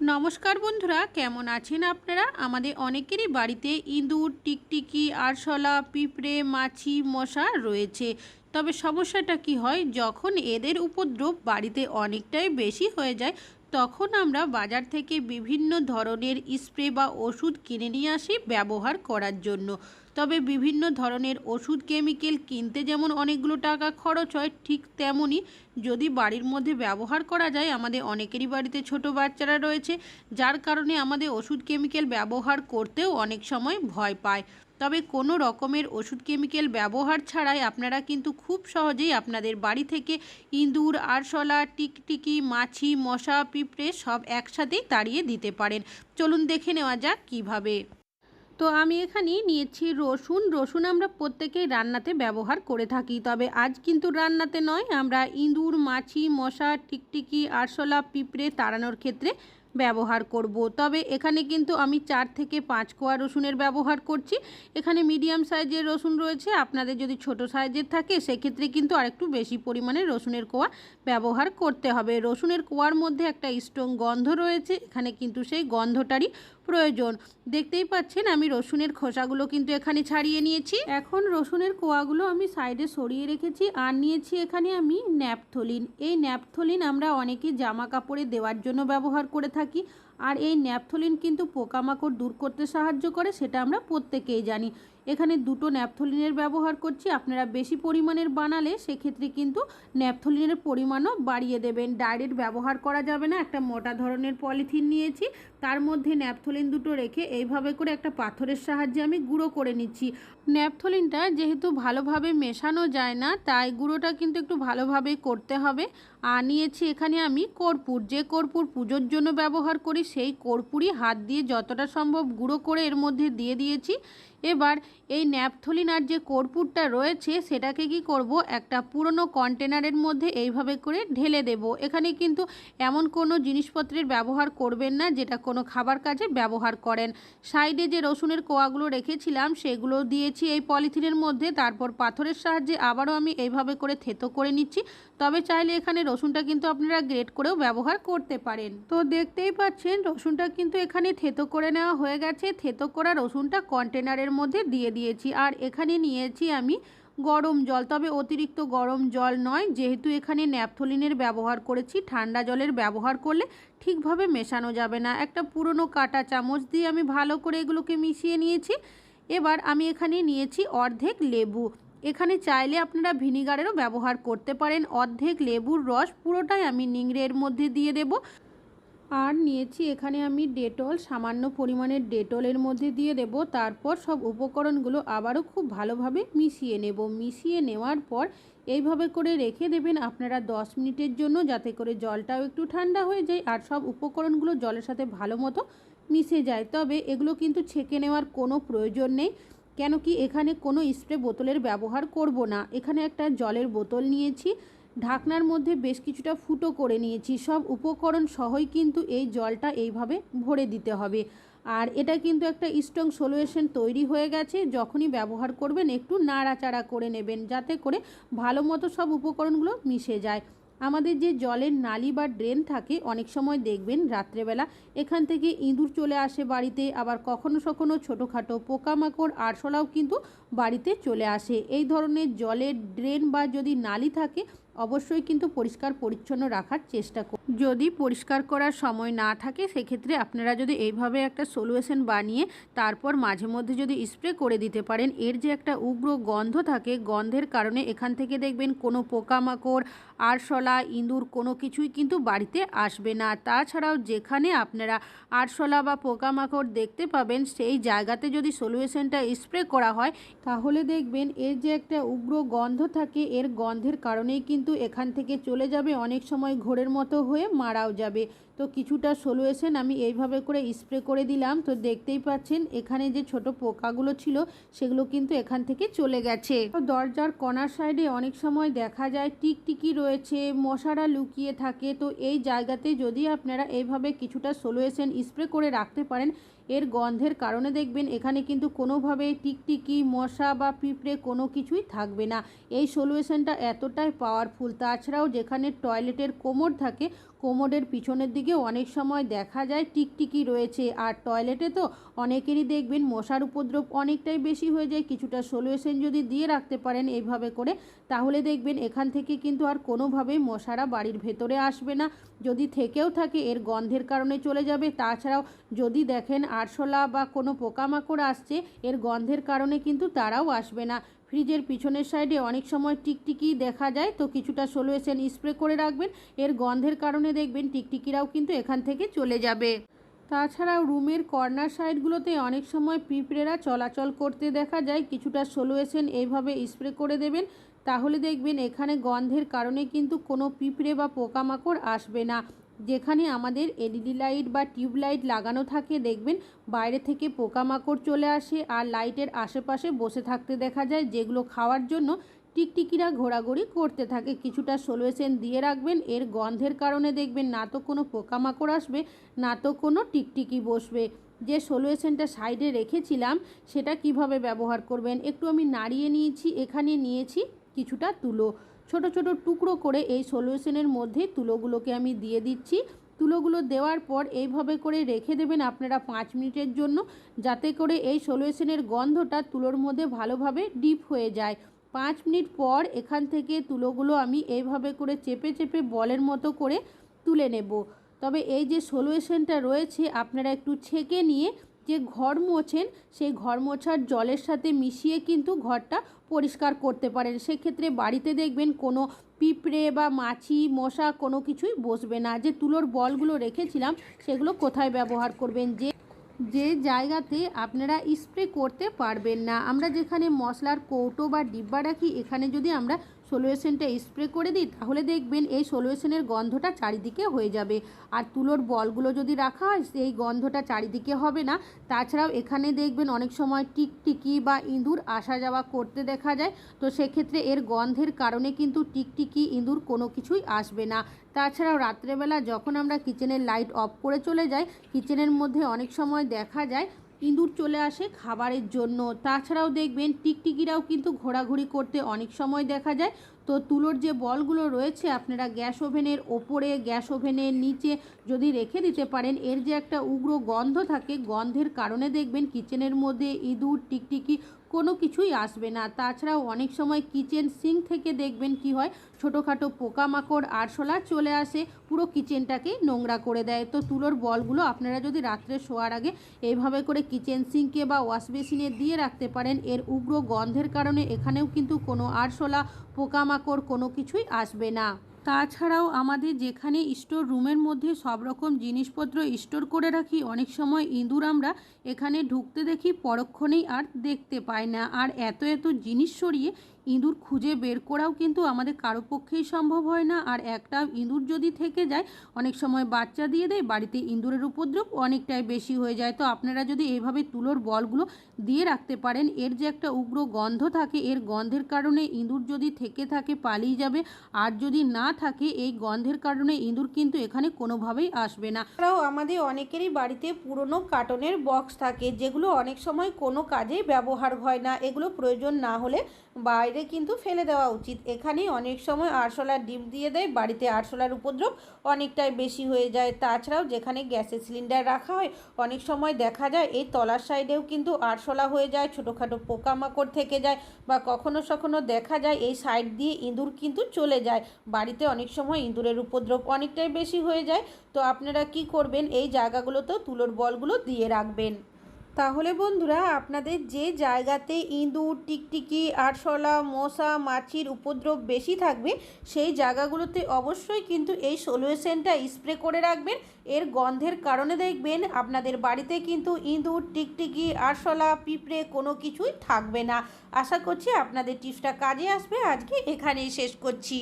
নমস্কার বন্ধুরা, কেমন আছেন আপনারা? আমাদের অনেকেরই বাড়িতে ইঁদুর, টিকটিকি, আরশলা, পিঁপড়ে, মাছি, মশা রয়েছে। তবে সমস্যাটা কি হয়? যখন এদের উপদ্রব বাড়িতে অনেকটাই বেশি হয়ে যায় তখন আমরা বাজার থেকে বিভিন্ন ধরনের স্প্রে বা ওষুধ কিনে নিয়ে আসি ব্যবহার করার জন্য। তবে বিভিন্ন ধরনের ওষুধ কেমিক্যাল কিনতে যেমন অনেকগুলো টাকা খরচ হয়, ঠিক তেমনই যদি বাড়ির মধ্যে ব্যবহার করা যায়, আমাদের অনেকেরই বাড়িতে ছোট বাচ্চারা রয়েছে, যার কারণে আমাদের ওষুধ কেমিক্যাল ব্যবহার করতেও অনেক সময় ভয় পায়। তবে কোনো রকমের ওষুধ কেমিক্যাল ব্যবহার ছাড়াই আপনারা কিন্তু খুব সহজেই আপনাদের বাড়ি থেকে ইঁদুর, আরশলা, টিকটিকি, মাছি, মশা, পিঁপড়ে সব একসাথেই তাড়িয়ে দিতে পারেন। চলুন দেখে নেওয়া যাক কীভাবে। তো আমি এখানে নিয়েছি রসুন। রসুন আমরা প্রত্যেকেই রান্নাতে ব্যবহার করে থাকি, তবে আজ কিন্তু রান্নাতে নয়। আমরা ইঁদুর, মাছি, মশা, টিকটিকি, আরশোলা, পিঁপড়ে তাড়ানোর ক্ষেত্রে ব্যবহার করব। তবে এখানে কিন্তু আমি চার থেকে পাঁচ কোয়া রসুনের ব্যবহার করছি। এখানে মিডিয়াম সাইজের রসুন রয়েছে। আপনাদের যদি ছোট সাইজের থাকে, সেক্ষেত্রে কিন্তু আরেকটু বেশি পরিমাণে রসুনের কোয়া ব্যবহার করতে হবে। রসুনের কোয়ার মধ্যে একটা স্ট্রং গন্ধ রয়েছে। এখানে কিন্তু সেই গন্ধটারই প্রয়োজন। দেখতেই পাচ্ছেন, আমি রসুনের খোসাগুলো কিন্তু এখানে ছাড়িয়ে নিয়েছি। এখন রসুনের কোয়াগুলো আমি সাইডে সরিয়ে রেখেছি আর নিয়েছি এখানে আমি ন্যাপথলিন। এই ন্যাপথলিন আমরা অনেকে জামা কাপড়ে দেওয়ার জন্য ব্যবহার করে থাকি। की আর এই ন্যাপথলিন কিন্তু পোকামাকড় দূর করতে সাহায্য করে, সেটা আমরা প্রত্যেকেই জানি। এখানে দুটো ন্যাপথলিনের ব্যবহার করছি, আপনারা বেশি পরিমাণের বানালে সেক্ষেত্রে কিন্তু ন্যাপথলিনের পরিমাণও বাড়িয়ে দেবেন। ডাইরেক্ট ব্যবহার করা যাবে না, একটা মোটা ধরনের পলিথিন নিয়েছি, তার মধ্যে ন্যাপথলিন দুটো রেখে এইভাবে করে একটা পাথরের সাহায্যে আমি গুঁড়ো করে নিচ্ছি। ন্যাপথলিনটা যেহেতু ভালোভাবে মেশানো যায় না, তাই গুঁড়োটা কিন্তু একটু ভালোভাবে করতে হবে। আর নিয়েছি এখানে আমি কর্পূর, যে কর্পূর পুজোর জন্য ব্যবহার করি সেই কর্পূরই হাত দিয়ে যতটা সম্ভব গুঁড়ো করে এর মধ্যে দিয়ে দিয়েছি। এবার এই ন্যাপথলিন আর যে কর্পূরটা রয়েছে, সেটাকে কি করব? একটা পুরনো কন্টেনারের মধ্যে এইভাবে করে ঢেলে দেব। এখানে কিন্তু এমন কোনো জিনিসপত্রের ব্যবহার করবেন না, যেটা কোনো খাবার কাজে ব্যবহার করেন। সাইডে যে রসুনের কোয়াগুলো রেখেছিলাম, সেগুলো দিয়েছি এই পলিথিনের মধ্যে। তারপর পাথরের সাহায্যে আবারও আমি এইভাবে করে থেতো করে নিচ্ছি। তবে চাইলে এখানে রসুনটা কিন্তু আপনারা গ্রেট করেও ব্যবহার করতে পারেন। তো দেখতেই পাচ্ছেন, রসুনটা কিন্তু এখানে থেতো করে নেওয়া হয়ে গেছে। থেতো করা রসুনটা কন্টেনারের মধ্যে দিয়ে দিয়েছি আর এখানে নিয়েছি আমি গরম জল। তবে অতিরিক্ত গরম জল নয়, যেহেতু এখানে ন্যাপথলিনের ব্যবহার করেছি, ঠান্ডা জলের ব্যবহার করলে ঠিকভাবে মেশানো যাবে না। একটা পুরনো কাটা চামচ দিয়ে আমি ভালো করে এগুলোকে মিশিয়ে নিয়েছি। এবার আমি এখানে নিয়েছি অর্ধেক লেবু। এখানে চাইলে আপনারা ভিনিগারেরও ব্যবহার করতে পারেন। অর্ধেক লেবুর রস পুরোটাই আমি নিংড়ের মধ্যে দিয়ে দেব। আর নিয়েছি এখানে আমি ডেটল, সামান্য পরিমাণের ডেটলের মধ্যে দিয়ে দেব। তারপর সব উপকরণগুলো আবারও খুব ভালোভাবে মিশিয়ে নেব। মিশিয়ে নেওয়ার পর এইভাবে করে রেখে দেবেন আপনারা 10 মিনিটের জন্য, যাতে করে জলটাও একটু ঠান্ডা হয়ে যায় আর সব উপকরণগুলো জলের সাথে ভালো মতো মিশে যায়। তবে এগুলো কিন্তু ছেঁকে নেওয়ার কোনো প্রয়োজন নেই। কেন কি এখানে কোনো স্প্রে বোতলের ব্যবহার করব না। এখানে একটা জলের বোতল নিয়েছি, ঢাকনার মধ্যে বেশ কিছুটা ফুটো করে নিয়েছি। সব উপকরণ সহই কিন্তু এই জলটা এইভাবে ভরে দিতে হবে। আর এটা কিন্তু একটা স্ট্রং সলিউশন তৈরি হয়ে গেছে, যখনই ব্যবহার করবেন একটু নাড়াচাড়া করে নেবেন, যাতে করে ভালো মতো সব উপকরণগুলো মিশে যায়। আমাদের যে জলের নালি বা ড্রেন থাকে, অনেক সময় দেখবেন রাত্রেবেলা এখান থেকে ইঁদুর চলে আসে বাড়িতে, আবার কখনো কখনো ছোটোখাটো পোকামাকড়, আরশোলাও কিন্তু বাড়িতে চলে আসে। এই ধরনের জলের ড্রেন বা যদি নালি থাকে অবশ্যই কিন্তু পরিষ্কার পরিচ্ছন্ন রাখার চেষ্টা করুন। যদি পরিষ্কার করার সময় না থাকে, সেক্ষেত্রে আপনারা যদি এইভাবে একটা সলিউশন বানিয়ে তারপর মাঝে মধ্যে যদি স্প্রে করে দিতে পারেন, এর যে একটা উগ্র গন্ধ থাকে, গন্ধের কারণে এখান থেকে দেখবেন কোনো পোকামাকড়, আরশলা, ইঁদুর কোনো কিছুই কিন্তু বাড়িতে আসবে না। তাছাড়াও যেখানে আপনারা আরশলা বা পোকামাকড় দেখতে পাবেন, সেই জায়গাতে যদি সলিউশনটা স্প্রে করা হয়, তাহলে দেখবেন এর যে একটা উগ্র গন্ধ থাকে, এর গন্ধের কারণেই কিন্তু কিন্তু এখান থেকে চলে যাবে অনেক সময় ঘোরের মতো হয়ে মারাও যাবে। তো কিছুটা সলিউশন আমি এইভাবে করে স্প্রে করে দিলাম। তো দেখতেই পাচ্ছেন, এখানে যে ছোট পোকাগুলো ছিল, সেগুলো কিন্তু এখান থেকে চলে গেছে। তো দরজার কর্নার সাইডে অনেক সময় দেখা যায় টিকটিকি রয়েছে, মশারা লুকিয়ে থাকে। তো এই জায়গাতে যদি আপনারা এইভাবে কিছুটা সলিউশন স্প্রে করে রাখতে পারেন, এর গন্ধের কারণে দেখবেন এখানে কিন্তু কোনোভাবে টিকটিকি, মশা বা পিঁপড়ে কোনো কিছুই থাকবে না। এই সলিউশনটা এতটাই পাওয়ারফুল তাছাড়াও যেখানে টয়লেটের কোমর থাকে কোমোডের পিছনের দিকে অনেক সময় দেখা যায় টিকটিকি রয়েছে। আর টয়লেটে তো অনেকেরই দেখবেন মশার উপদ্রব অনেকটাই বেশি হয়ে যায়। কিছুটা সলিউশন যদি দিয়ে রাখতে পারেন এইভাবে করে, তাহলে দেখবেন এখান থেকে কিন্তু আর কোনোভাবেই মশারা বাড়ির ভেতরে আসবে না। যদি থেকেও থাকে, এর গন্ধের কারণে চলে যাবে। তাছাড়াও যদি দেখেন আরশোলা বা কোনো পোকামাকড় আসছে, এর গন্ধের কারণে কিন্তু তারাও আসবে না। ফ্রিজের পিছনের সাইডে অনেক সময় টিকটিকি দেখা যায়, তো কিছুটা সলিউশন স্প্রে করে রাখবেন। এর গন্ধের কারণে দেখবেন টিকটিকিরাও কিন্তু এখান থেকে চলে যাবে। তাছাড়াও রুমের কর্নার সাইডগুলোতে অনেক সময় পিঁপড়েরা চলাচল করতে দেখা যায়, কিছুটা সলিউশন এইভাবে স্প্রে করে দেবেন। তাহলে দেখবেন এখানে গন্ধের কারণে কিন্তু কোনো পিঁপড়ে বা পোকামাকড় আসবে না। যেখানে আমাদের এলইডি লাইট বা টিউব লাইট লাগানো থাকে, দেখবেন বাইরে থেকে পোকামাকড় চলে আসে আর লাইটের আশেপাশে বসে থাকতে দেখা যায়, যেগুলো খাওয়ার জন্য টিকটিকিরা ঘোরাঘুরি করতে থাকে। কিছুটা সলিউশন দিয়ে রাখবেন, এর গন্ধের কারণে দেখবেন না তো কোনো পোকামাকড় আসবে, না তো কোনো টিকটিকি বসবে। যে সলিউশনটা সাইডে রেখেছিলাম, সেটা কীভাবে ব্যবহার করবেন? একটু আমি নাড়িয়ে নিয়েছি, এখানে নিয়েছি কিছুটা তুলো। ছোট ছোট টুকরো করে এই সলিউশনের মধ্যে তুলোগুলোকে আমি দিয়ে দিচ্ছি। তুলোগুলো দেওয়ার পর এইভাবে করে রেখে দেবেন আপনারা পাঁচ মিনিটের জন্য, যাতে করে এই সলিউশনের গন্ধটা তুলোর মধ্যে ভালোভাবে ডিপ হয়ে যায়। পাঁচ মিনিট পর এখান থেকে তুলোগুলো আমি এইভাবে করে চেপে চেপে বলের মতো করে তুলে নেব। তবে এই যে সলিউশনটা রয়েছে, আপনারা একটু ছেঁকে নিয়ে যে ঘর মোছেন, সেই ঘর মোছার জলের সাথে মিশিয়ে কিন্তু ঘরটা পরিষ্কার করতে পারেন। সেক্ষেত্রে বাড়িতে দেখবেন কোনো পিঁপড়ে বা মাছি, মশা কোনো কিছুই বসবে না। যে তুলোর বলগুলো রেখেছিলাম, সেগুলো কোথায় ব্যবহার করবেন? যে যে জায়গাতে আপনারা স্প্রে করতে পারবেন না। আমরা যেখানে মশলার কৌটো বা ডিব্বা রাখি, এখানে যদি আমরা সলিউশনটা স্প্রে করে দিই, তাহলে দেখবেন এই সলিউশনের গন্ধটা চারিদিকে হয়ে যাবে। আর তুলোর বলগুলো যদি রাখা হয়, সেই গন্ধটা চারিদিকে হবে না। তাছাড়াও এখানে দেখবেন অনেক সময় টিকটিকি বা ইঁদুর আসা যাওয়া করতে দেখা যায়। তো সেক্ষেত্রে এর গন্ধের কারণে কিন্তু টিকটিকি, ইঁদুর কোনো কিছুই আসবে না। তাছাড়াও রাত্রেবেলা যখন আমরা কিচেনের লাইট অফ করে চলে যাই, কিচেনের মধ্যে অনেক সময় দেখা যায় ইঁদুর চলে আসে খাবারের জন্য। তাছাড়াও দেখবেন টিকটিকিরাও কিন্তু ঘোরাঘুরি করতে অনেক সময় দেখা যায়। তো তুলোর যে বলগুলো রয়েছে, আপনারা গ্যাস ওভেনের ওপরে, গ্যাস ওভেনের নিচে যদি রেখে দিতে পারেন, এর যে একটা উগ্র গন্ধ থাকে, গন্ধের কারণে দেখবেন কিচেনের মধ্যে ইঁদুর, টিকটিকি কোনো কিছুই আসবে না। তাছাড়াও অনেক সময় কিচেন সিঙ্ক থেকে দেখবেন কি হয়, ছোটোখাটো পোকামাকড়, আরশোলা চলে আসে, পুরো কিচেনটাকেই নোংরা করে দেয়। তো তুলোর বলগুলো আপনারা যদি রাত্রে শোয়ার আগে এইভাবে করে কিচেন সিঙ্কে বা ওয়াশ বেসিনে দিয়ে রাখতে পারেন, এর উগ্র গন্ধের কারণে এখানেও কিন্তু কোনো আরশোলা, পোকামাকড় কোনো কিছুই আসবে না। তাছাড়াও আমাদের যেখানে স্টোর রুমের মধ্যে সব রকম জিনিসপত্র স্টোর করে রাখি, অনেক সময় ইঁদুর আমরা এখানে ঢুকতে দেখি, পরক্ষণেই আর দেখতে পাই না। আর এত এত জিনিস সরিয়ে ইঁদুর খুঁজে বের করাও কিন্তু আমাদের কারও পক্ষেই সম্ভব হয় না। আর একটা ইঁদুর যদি থেকে যায়, অনেক সময় বাচ্চা দিয়ে দেয়, বাড়িতে ইঁদুরের উপদ্রব অনেকটাই বেশি হয়ে যায়। তো আপনারা যদি এইভাবে তুলোর বলগুলো দিয়ে রাখতে পারেন, এর যে একটা উগ্র গন্ধ থাকে, এর গন্ধের কারণে ইঁদুর যদি থেকে থাকে, পালিয়ে যাবে। আর যদি না থাকে, এই গন্ধের কারণে ইঁদুর কিন্তু এখানে কোনোভাবেই আসবে না। এছাড়াও আমাদের অনেকেরই বাড়িতে পুরনো কার্টনের বক্স থাকে, যেগুলো অনেক সময় কোনো কাজেই ব্যবহার হয় না। এগুলো প্রয়োজন না হলে বাইরে কিন্তু ফেলে দেওয়া উচিত। এখানেই অনেক সময় আরশোলার ডিম দিয়ে দেয়, বাড়িতে আরশোলার উপদ্রব অনেকটাই বেশি হয়ে যায়। তাছাড়াও যেখানে গ্যাসের সিলিন্ডার রাখা হয়, অনেক সময় দেখা যায় এই তলার সাইডেও কিন্তু আরশোলা হয়ে যায়, ছোটোখাটো পোকামাকড় থেকে যায় বা কখনো সখনো দেখা যায় এই সাইড দিয়ে ইঁদুর কিন্তু চলে যায়। বাড়িতে অনেক সময় ইঁদুরের উপদ্রব অনেকটাই বেশি হয়ে যায়। তো আপনারা কি করবেন? এই জায়গাগুলোতেও তুলোর বলগুলো দিয়ে রাখবেন। তাহলে বন্ধুরা আপনাদের যে জায়গাতে ইঁদুর, টিকটিকি, আরশোলা, মশা, মাছির উপদ্রব বেশি থাকবে, সেই জায়গাগুলোতে অবশ্যই কিন্তু এই সলিউশনটা স্প্রে করে রাখবেন। এর গন্ধের কারণে দেখবেন আপনাদের বাড়িতে কিন্তু ইঁদুর, টিকটিকি, আরশোলা, পিঁপড়ে কোনো কিছুই থাকবে না। আশা করছি আপনাদের টিপসটা কাজে আসবে। আজকে এখানেই শেষ করছি।